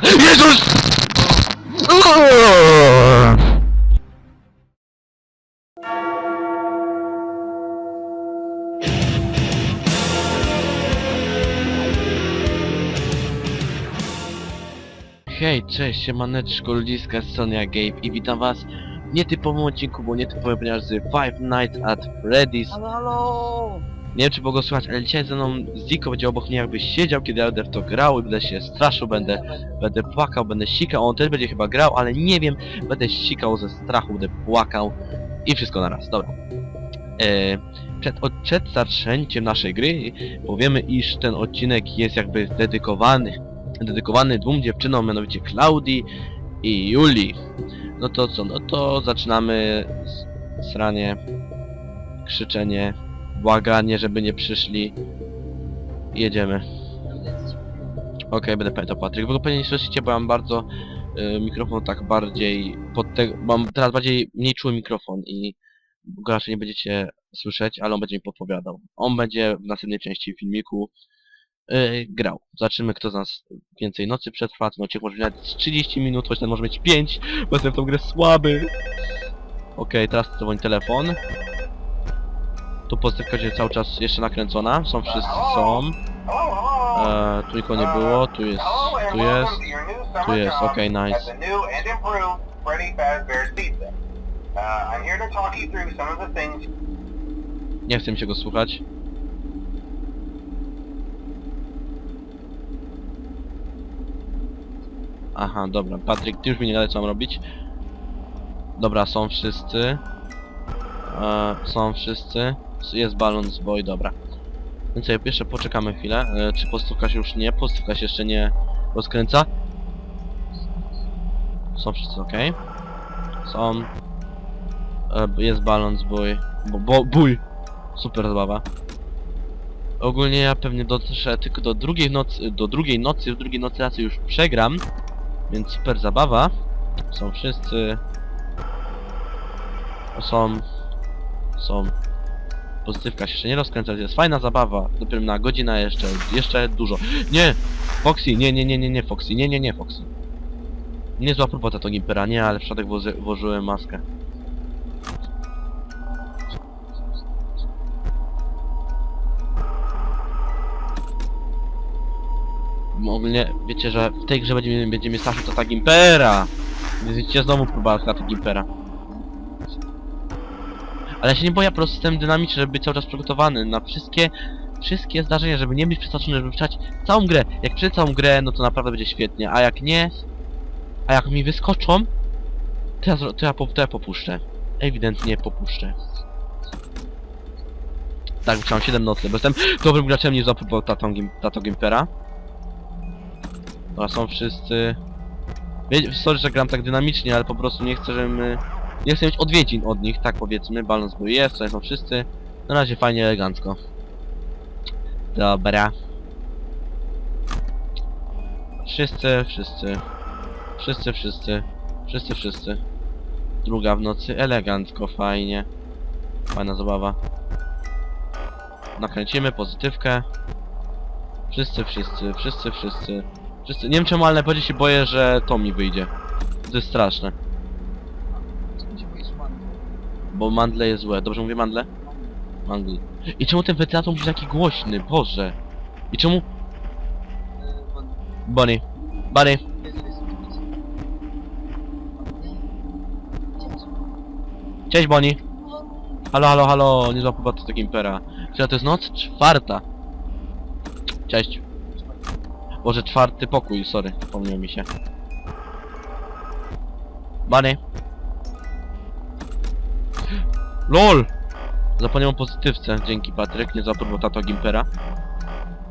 Jezus! Hej, cześć, siemaneczko, ludziska, z ja Gabe i witam was w nietypowym odcinku, bo nietypowy, ponieważ z Five Nights at Freddy's Halo, halo! Nie wiem czy mogło słuchać, ale dzisiaj ze mną Ziko będzie obok mnie jakby siedział, kiedy w to grał i będę się straszył, będę, będę płakał, będę sikał, on też będzie chyba grał, ale nie wiem, będę sikał ze strachu, będę płakał i wszystko naraz, dobra. E, przed, przed zaczęciem naszej gry powiemy, iż ten odcinek jest jakby dedykowany, dedykowany dwóm dziewczynom, mianowicie Klaudii i Julii. No to co, no to zaczynamy sranie, krzyczenie, błaganie, żeby nie przyszli. Jedziemy. Okej, będę pamiętał Patryk. Wy go pewnie nie słyszycie, bo mam bardzo y, mikrofon tak bardziej pod te, mam teraz bardziej mniej czuły mikrofon i go raczej nie będziecie słyszeć, ale on będzie mi podpowiadał. On będzie w następnej części filmiku y, grał. Zobaczymy kto z nas więcej nocy przetrwa. Ten odcinek może mieć nawet 30 minut, choć ten może mieć 5, bo jestem w tą grę słaby. Okej, teraz dzwoni telefon. Tu pozytywka będzie cały czas jeszcze nakręcona. Są wszyscy są. E, tu nikogo nie było, tu jest, tu jest, tu jest, okej, nice. Of the things Nie chcę mi się go słuchać. Aha, dobra. Patryk, ty już mi nie gadaj co mam robić. Dobra, są wszyscy. E, są wszyscy. Jest Balance Boy, dobra. Więc sobie jeszcze poczekamy chwilę. E, czy postówka się już nie? Postówka się jeszcze nie rozkręca. Są wszyscy ok. Są. E, jest Balance Boy. Bo, bo, bój! Super zabawa. Ogólnie ja pewnie dotrę tylko do drugiej nocy, do drugiej nocy, w drugiej nocy raczej już przegram. Więc super zabawa. Są wszyscy. Są. Są. Pozytywka się jeszcze nie rozkręca, jest fajna zabawa. Dopiero na godzinę jeszcze, jeszcze dużo. Nie! Foxy, nie, nie, nie, nie, nie, Foxy, nie, nie, nie, Foxy. Nie zła propos to Gimpera, nie, ale w włoży, włożyłem maskę. Ogólnie wiecie, że w tej grze będziemy, będziemy straszyć to ta Gimpera! Więc wiecie, znowu próba kraty Gimpera. Ale ja się nie boję, po prostu jestem dynamiczny, żeby być cały czas przygotowany na wszystkie, wszystkie zdarzenia, żeby nie być przestraszony, żeby przejść całą grę. Jak przejdę całą grę, no to naprawdę będzie świetnie, a jak nie, a jak mi wyskoczą, to ja, to ja, to ja popuszczę. Ewidentnie popuszczę. Tak, chciałem 7 nocy, bo jestem dobrym graczem, nie zapróbował tatą, gim, tato Gimpera. Dobra, są wszyscy... Sorry, że gram tak dynamicznie, ale po prostu nie chcę, żebym... Nie chcę mieć odwiedzin od nich, tak powiedzmy. Balans był jest, są wszyscy. Na razie fajnie, elegancko. Dobra. Wszyscy, wszyscy. Wszyscy, wszyscy. Wszyscy, wszyscy. Druga w nocy, elegancko, fajnie. Fajna zabawa. Nakręcimy pozytywkę. Wszyscy, wszyscy, wszyscy, wszyscy. Wszyscy. Nie wiem czemu, ale najbardziej się boję, że to mi wyjdzie. To jest straszne. Bo mandle jest złe. Dobrze mówię mandle? Mandle. I czemu ten wentylator musi być taki głośny? Boże. I czemu... Bonnie. Bonnie. Cześć Bonnie. Halo, halo, halo. Nie złapał to tak impera. Która to jest noc? Czwarta. Cześć. Boże, czwarty pokój, sorry, pomniał mi się. Bunny. LOL! Zapomniałem o pozytywce, dzięki Patryk, nie zapomniał tato Gimpera.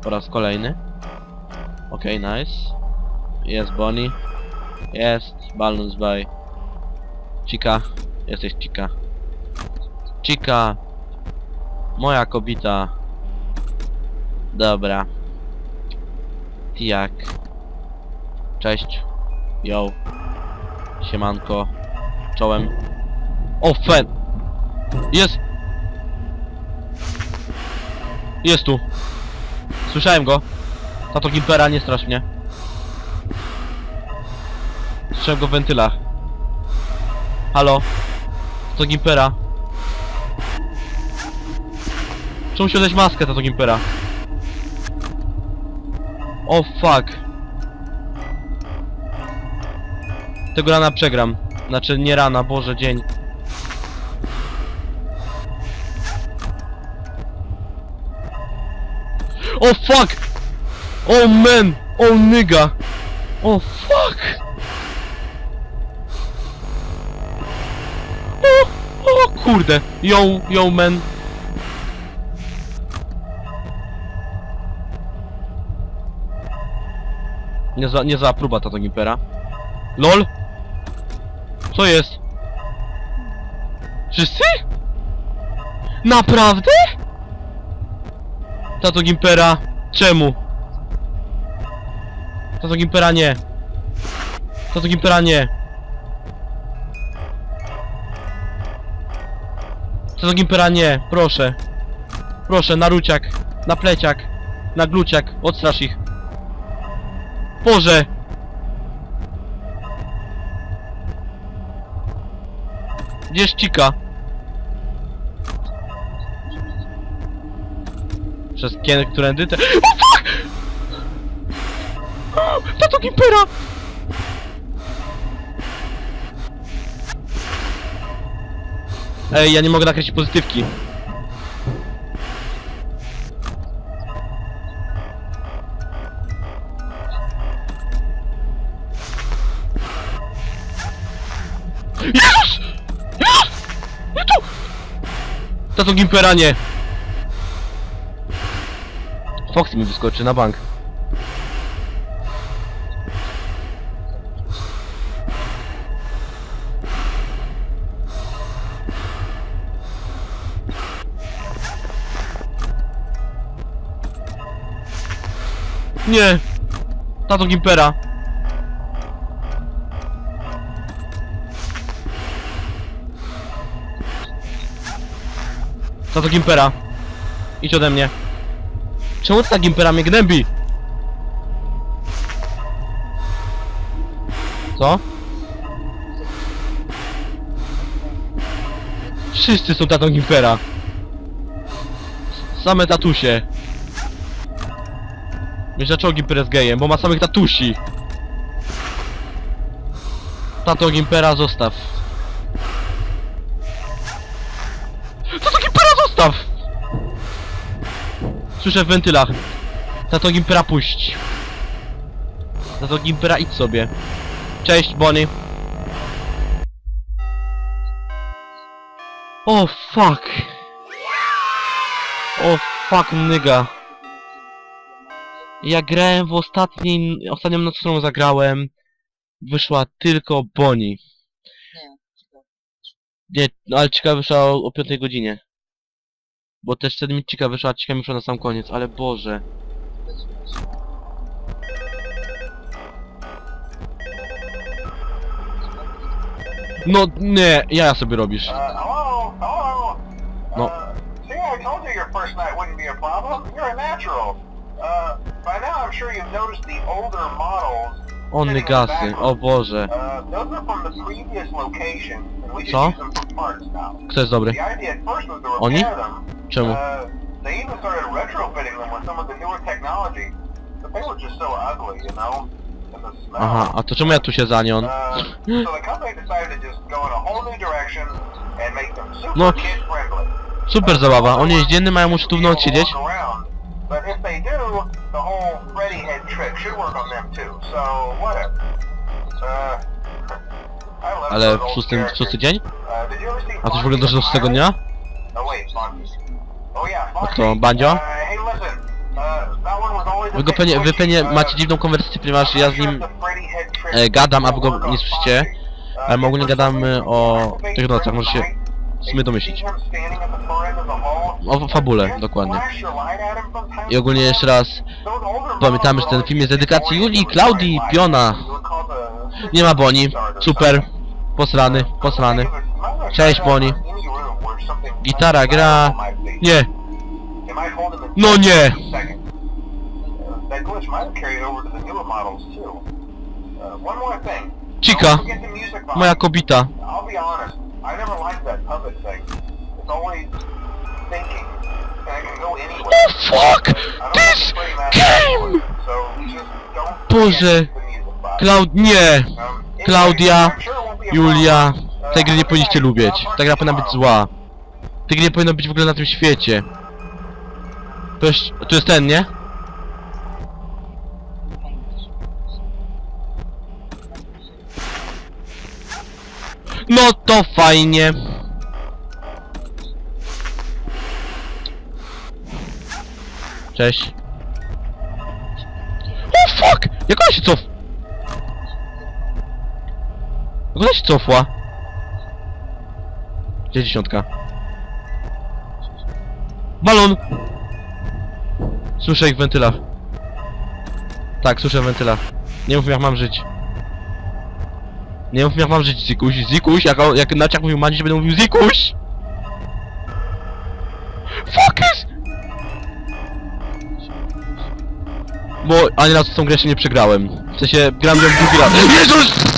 Po raz kolejny. Okej, nice. Jest Bonnie. Jest, Balance by. Chica. Jesteś Chica. Chica. Moja kobita. Dobra. Jak? Cześć. Yo. Siemanko. Czołem. O, fen! Jest! Jest tu. Słyszałem go. Tato Gimpera, nie strasz mnie. Słyszałem go w wentylach. Halo? To Gimpera. Czemu się dać maskę, to Gimpera? O fuck. Tego rana przegram. Znaczy nie rana, Boże, dzień. O fuck! O man! O nigga! O fuck! O, o kurde! Yo, yo man! Niezła, niezła próba tato Gimpera. LOL! Co jest? Wszyscy? Naprawdę? Tato Gimpera, czemu? Tato Gimpera nie. Tato Gimpera nie. Tato Gimpera nie, proszę. Proszę, na ruciak, na pleciak, na gluciak, odstrasz ich. Boże! Gdzie jest Cika? Przez kien, którędy te... O fuck! Tato Gimpera! Ej, ja nie mogę nakreślić pozytywki. Jezus! Jezus! Nie tu! Tato Gimpera nie! Foxy mi wyskoczy na bank. Nie! Tato Gimpera! Tato Gimpera! Idź ode mnie! Czemu ta Gimpera mnie gnębi? Co? Wszyscy są tatą Gimpera. S- Same tatusie. Myślę, dlaczego Gimper jest gejem, bo ma samych tatusi. Tato Gimpera zostaw. Słyszę w wentylach. Tato Gimpera puść. Tato Gimpera idź sobie. Cześć, Bonnie. O fuck. O fuck nigga. Ja grałem w ostatniej, ostatnią noc, którą zagrałem. Wyszła tylko Bonnie. Nie, no ale Cika wyszła o, o 5 godzinie. Bo też wtedy mi Cika wyszła, mi wyszła na sam koniec, ale Boże. No nie, ja sobie robisz. Uh, hello? Hello? No. Uh, see, I told you your first night wouldn't be a problem. You're a natural. Uh, by now I'm sure you've noticed the older models. O sitting in the gasy, o Boże. Uh, Co? Kto jest dobry? Oni? Czemu? Uh. Aha, a to czemu ja tu się za nią? Uh, No. Super zabawa, oni jest dzienny, mają noc siedzieć? But if they do, the whole Freddy head trick should work on them too. So whatever. Uh, I love Ale those w old szóstym, w characters. szósty dzień? Uh, did you ever see A coś Foxy wygląda, że do the szóstego Pirate? dnia? Oh wait. Oh yeah, Foxy. kto, Bandzio? Uh, hey listen. Uh, that one was always a Wy go bit pewnie, wy pushy. pewnie Uh, macie dziwną konwersację, ponieważ ja z nim e, gadam, a wy go nie słyszycie. Uh, Ale ogólnie for gadamy o tych nocach, może się w sumie domyślić. O fabule, dokładnie. I ogólnie jeszcze raz pamiętamy, że ten film jest dedykacji Julii, Klaudii, Piona. Nie ma Boni. Super. Posrany, posrany. Cześć, Boni. Gitara gra. Nie. No nie. Chica, moja kobita. I never liked that puppet thing. It's always thinking, and it can go anywhere. Oh fuck! This game! Boże. Klaud... Nie! Klaudia, Julia, tej gry nie Uh, powinniście night. lubić. Ta gra powinna być zła. Tej gry nie powinno być w ogóle na tym świecie. To jest... To jest ten, nie? No to fajnie. Cześć. O fuck! Jak ona się cof... Jak ona się cofła? Gdzie dziesiątka? Balon! Słyszę ich w wentylach. Tak, słyszę w wentylach. Nie mów jak mam żyć. Nie mi jak mam żyć, Zikuś. Zikuś, jak, jak Naciak mówił Mani, że będę mówił Zikuś! Focus! Bo ani razu tą grę się nie przegrałem. W sensie, gram ją drugi raz. Jezus!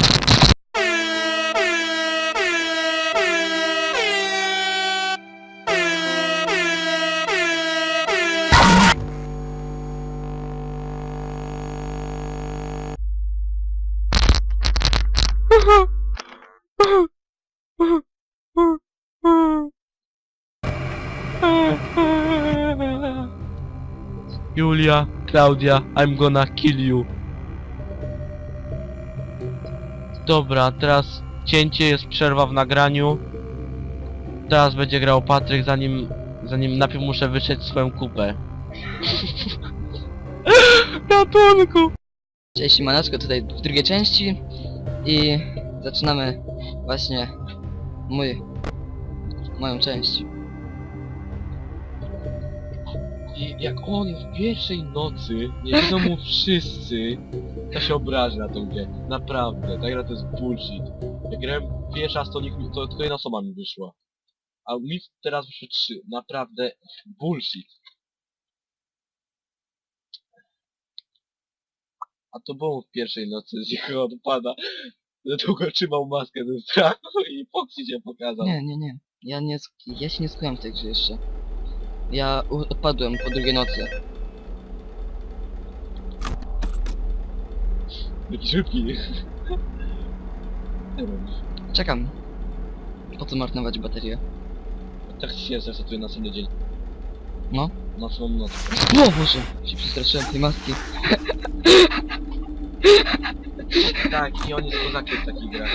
Julia, Klaudia, I'm gonna kill you. Dobra, teraz cięcie, jest przerwa w nagraniu. Teraz będzie grał Patryk, zanim, zanim najpierw muszę wyszeć swoją kupę. Ratunku! Cześć, Maneczko, tutaj w drugiej części i zaczynamy właśnie mój, moją część. I jak on w pierwszej nocy, nie wiedzą mu wszyscy, to się obrazi na tą grę. Naprawdę, ta gra to jest bullshit. Jak grałem pierwszy raz, to, nikt, to tylko jedna osoba mi wyszła. A mi teraz wyszły trzy. Naprawdę bullshit. A to było w pierwszej nocy, z jego odpada. Długo trzymał maskę ze strachu i Foxy się pokazał. Nie, nie, nie. Ja nie, ja się nie skupiam w tej grze jeszcze. Ja u- odpadłem po drugiej nocy. Jaki szybki. Czekam. Po co marnować baterię? Tak się zresetuje na następny dzień. No. Na swoją noc. O Boże! Się przestraszyłem tej maski. Tak, i on jest kozakiem w takich grach.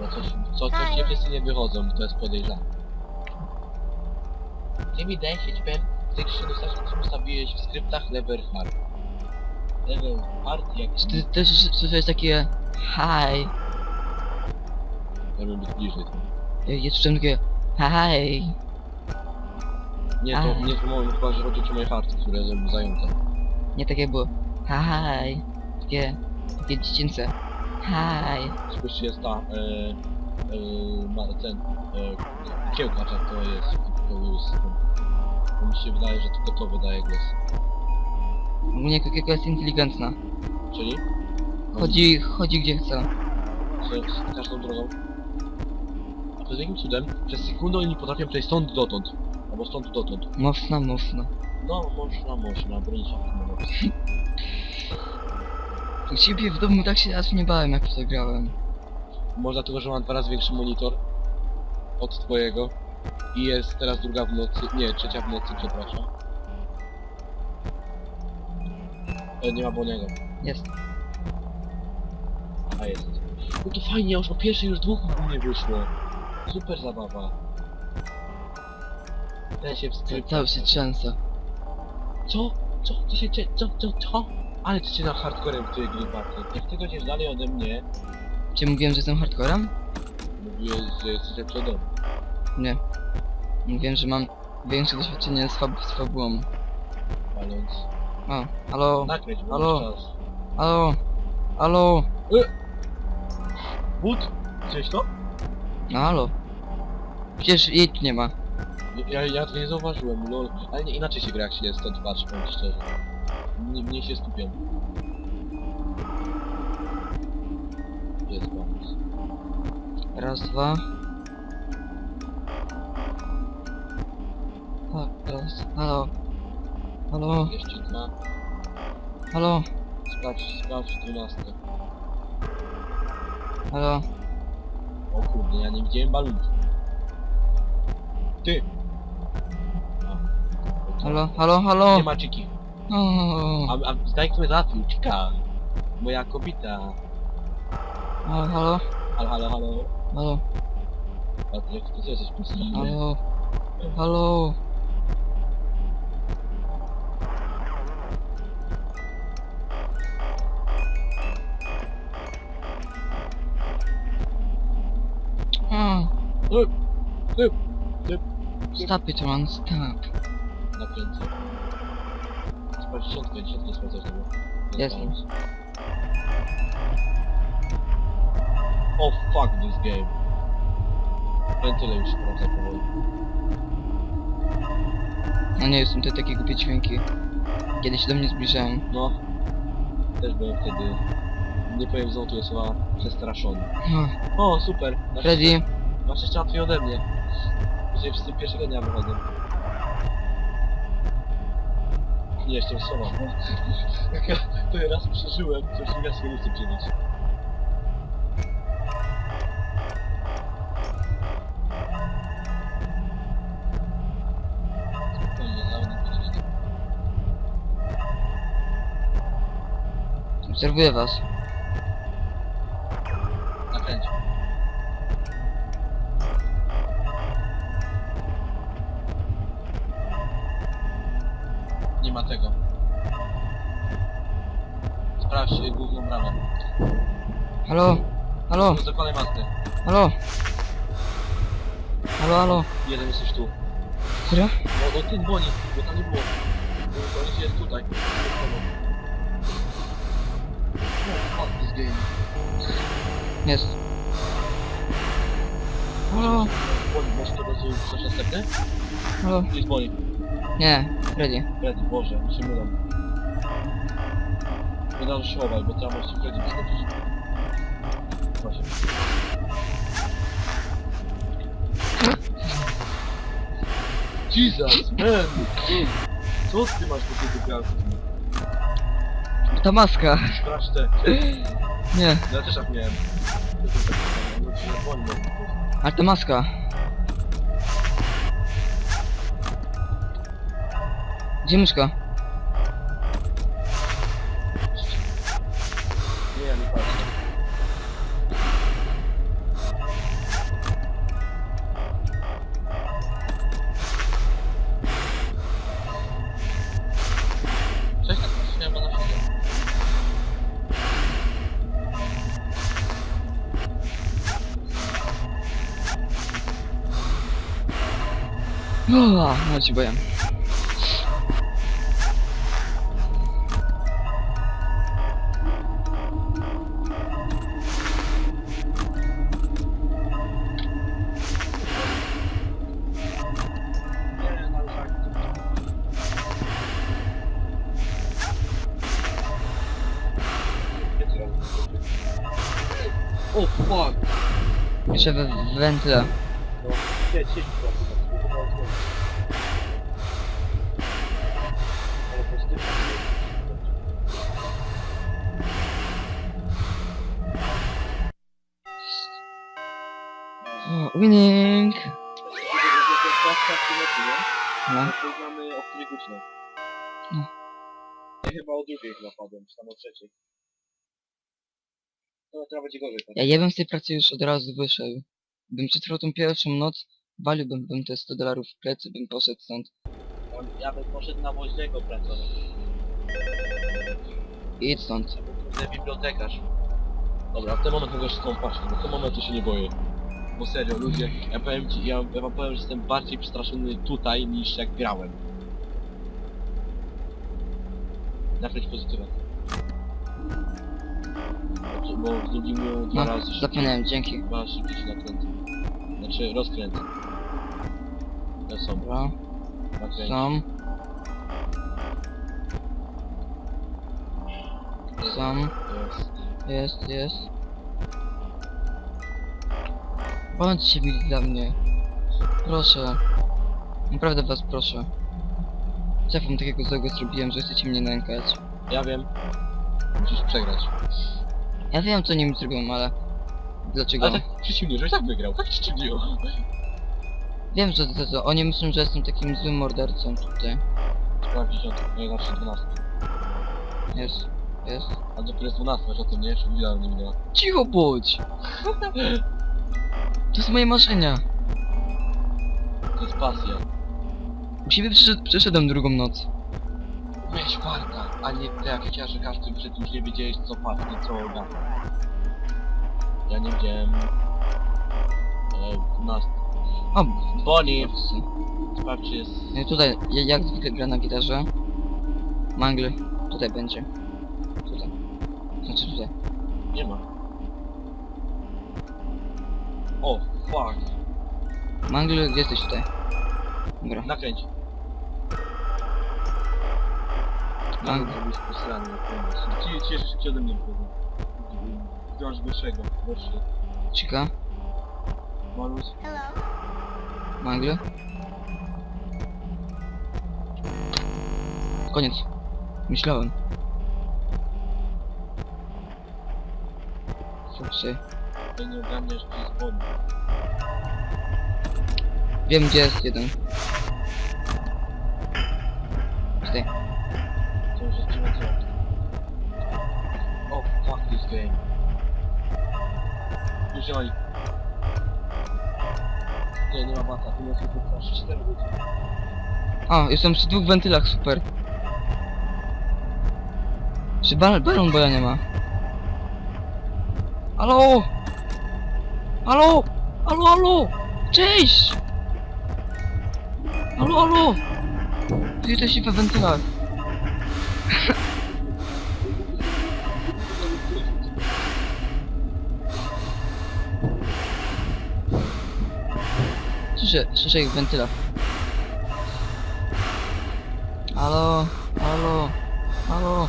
Bo coś, co, coś nie wszyscy nie wychodzą, to jest podejrzane. Nie mi daje się ci powiem, w tej grze dostarczy, ustawiłeś w skryptach level hard. Level hard jak... Czy ty też jest takie... Hi. Ja bym być bliżej. Ja słyszałem takie... Hi. Nie, to Aj. nie to chyba, że chodzi o moje harty, które są zajęte. Nie takie było... Hi. Takie... Takie dziecięce. Hi. Słyszy jest ta, e, e, ma ten, e, kiełkacza to jest, to jest, to mi się wydaje, że tylko to wydaje głos. Ogólnie Kokiego jest inteligentna. Czyli? Chodzi, chodzi gdzie chce. Z, z każdą drogą. A to jest jakim cudem, przez sekundę oni potrafią przejść stąd dotąd. Albo stąd dotąd. Mocno, mocno. No, można, można, bronić się U ciebie w domu tak się raz nie bałem jak grałem. Może dlatego, że mam dwa razy większy monitor od twojego. I jest teraz druga w nocy, nie, trzecia w nocy, przepraszam. E, nie ma Boniego. Jest. A jest. No to fajnie, już o pierwszej już dwóch u mnie wyszło. Super zabawa. Ten się wskrypa. Cały się trzęsę. Co? Co? Co się Co? Co? Co? Ale ty się na hardcorem w tej gry Bartek. Jak ty będziesz dalej ode mnie, Czy mówiłem, że jestem hardcorem? mówiłeś, że jesteś lepszy ode mnie. Nie. Mówiłem, że mam większe doświadczenie z, fab z fabułą. Paląc. O, halo, Nakręć, bo Halo? masz czas. halo, halo, Wód? Gdzieś to? no halo. Przecież jej tu nie ma. Ja, ja to nie zauważyłem, lol. Ale nie, inaczej się gra jak się jest stąd patrzy, powiem szczerze. Mniej, mniej się skupiam. Jest bonus. Raz, dwa. Ha, raz, halo, halo, Jeszcze dwa. halo, Sprawdź, sprawdź dwunastkę. halo. O kurde, ja nie widziałem balunki. Ty! A, Halo, halo, halo. Nie ma czyki. O, A, a zdaj kto mnie załatwił, czyka. Moja kobita. halo, halo, Halo, halo, halo. halo, A ty jak ty jesteś pustyniny? halo, halo. O, Typ, typ, typ. stop it man, stop. Nakręcę. Sprawdź środkę, środkę sprawdzać tego. Jest. Oh fuck this game. Wentyle już sprawdzę powoli. No nie, są te takie głupie dźwięki. Kiedy się do mnie zbliżają. No. Też byłem wtedy... Nie powiem znowu słowa przestraszony. O, O, super. Na Freddy, Na szczęście łatwiej ode mnie. Dzisiaj wszyscy pierwszego dnia wychodzą. Nie, jeszcze słowa. Jak ja to raz przeżyłem, to już nie sobie nie chcę przeżyć. Obserwuję was. Ma tego. Sprawdź y, główną bramę. Halo, halo, Zakładaj maskę. halo. Halo, halo. Jeden jesteś tu. Serio? No, no ten boni, bo tam nie było. Bo to jest tutaj. No, fuck this game. Jest. Halo, Boni, masz to razu coś następne? halo. Jest boni. Nie, Freddy. Freddy, Boże, się mylą. Nie się chować, bo trzeba właśnie Freddy wyskoczyć. Właśnie. Jesus, man! Co ty masz do tego gwiazdy? Ta maska. Sprawdź te. Nie, Ja też tak miałem. No ci na dłoń mam po prostu. ale ta maska. Ja tak no ci boję. Nie, Ale pozytywnie. O, winning! No. Znamy o której godzinie. No. Ja chyba o drugiej czy tam o trzeciej. Teraz będzie gorzej. Ja, ja bym z tej pracy już od razu wyszedł. Bym przetrwał tą pierwszą noc, waliłbym bym te 100 dolarów w plecy, bym poszedł stąd. Ja bym poszedł na woźnego pracować. Idź stąd. Kurde bibliotekarz. Dobra, w ten moment mogę wszystko patrzeć, bo w tym momentu się nie boję. Bo serio, ludzie, ja powiem ci, ja, ja wam powiem, że jestem bardziej przestraszony tutaj niż jak grałem. Nakręć pozytywę. Bo- Bo zrobimy dwa No, razy szybciej. zapomniałem, dzięki. Dwa szybciej się nakręcę. Znaczy rozkręcę. To są, Dobra, nakręć. są. Są, Jest. jest, jest. Bądźcie mili dla mnie. Proszę. Naprawdę was proszę. Co ja wam takiego złego zrobiłem, że chcecie mnie nękać? Ja wiem. Musisz przegrać. Ja wiem co nim zrobią, ale... Dlaczego? Ale tak przeciwnie, żeś tak wygrał, tak przeciwnie. Wiem, że to, to, oni myślą, że jestem takim złym mordercą tutaj. Sprawdź 10, nie zawsze 12. Jest, jest. A dopiero jest 12, wiesz o tym, nie? Jeszcze chwila nie minęła. Cicho bądź! To jest moje marzenia. To jest pasja. Przyszedł, przeszedłem drugą noc. Weź farta, a nie tak ja, że każdy przed już nie wiedziałeś co i co gada. Ja nie wiedziałem... E, 12. O, Bonnie! Sprawdź czy jest... No i tutaj, ja- jak zwykle gra na gitarze. Mangle, tutaj będzie. Tutaj. Znaczy tutaj. Nie ma. O, fuck. Mangle, jesteś tutaj. Dobra. Nakręć. Posrany na. Ci cieszysz się przede mnie. Masz gorszego, gorszy. Cika. Malus. Mangle. Koniec. Myślałem. Słuchaj. To nie ogarniasz, gdzie jest Bonnie. Wiem gdzie jest jeden. Nie ma bata, tu jest tylko 4 godziny. A, jestem przy dwóch wentylach, super. Czy bal balon boja nie ma? Halo! Halo! Halo, halo! Cześć! Halo, halo! Ty jesteś we wentylach. Słyszę, słyszę ich w wentylach. Halo, halo, halo.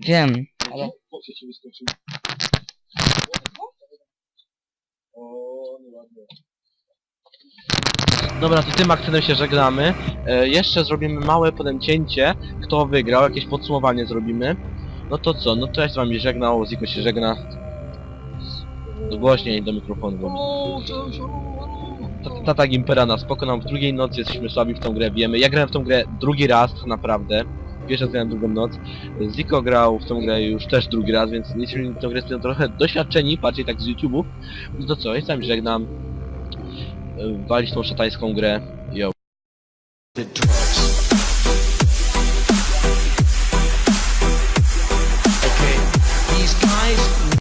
Wiem, ale. O, nieładnie. Dobra, to tym akcentem się żegnamy. E, jeszcze zrobimy małe potem cięcie, kto wygrał, jakieś podsumowanie zrobimy. No to co, no to ja się z wami żegnał, Ziko się żegna. Głośniej do mikrofonu. Bo... Ta- Tata Gimpera nas pokonał w drugiej nocy, jesteśmy słabi w tą grę, wiemy. Ja grałem w tą grę drugi raz, naprawdę. Pierwszy raz grałem drugą noc. Ziko grał w tą grę już też drugi raz, więc jesteśmy w tą grę z trochę doświadczeni, bardziej tak z YouTube'u. No to co, ja się z wami żegnam. Walić tą szatańską grę. Yo.